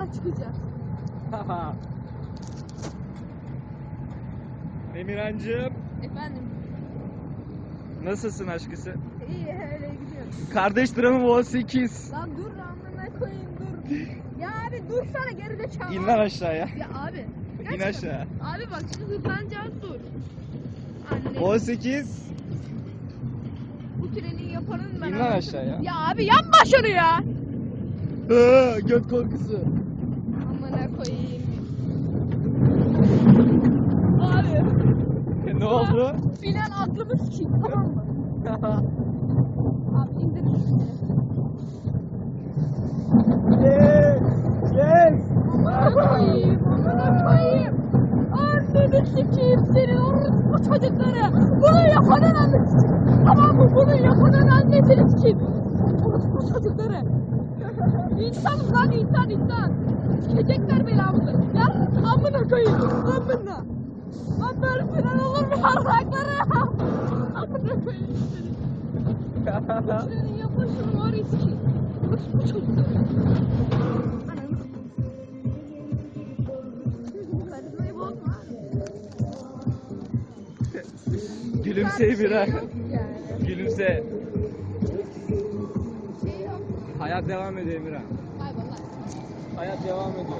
yapacağız. Emirhancığım Efendim. nasılsın aşkısı? İyi öyle gidiyoruz. Kardeş dramı 18. Lan dur amına koyayım dur. ya abi dursana geride çal. İn lan aşağıya. Ya abi. İn gerçekten. aşağı. Abi bak şimdi hızlanacağız dur. Anne. 18. Bu treni yaparım ben. İn lan anasını- aşağıya. Ya abi yapma şunu ya. Aa, göt korkusu. Koyayım. Abi. Ne oldu? Bilen aklımı sikeyim tamam mı? Abi indir. yes. Yes. Amına koyayım. Amına koyayım. Anneni sikeyim seni orospu çocukları. Bunu yapanın annesi sikeyim. Tamam mı? Bunu yapanın annesini sikeyim. Orospu çocukları. İnsanım lan insan insan. Sikecekler belamızı. Ya amına koyayım. Amına. Lan böyle falan olur mu parmakları? Amına koyayım seni. Senin yapışın var ya sikeyim. Orospu çocukları. Ananı Karizmayı bozma. Gülümse. Yok yani. Gülümse. Hayat devam ediyor Emirhan. Hay vallahi. Hayat devam ediyor.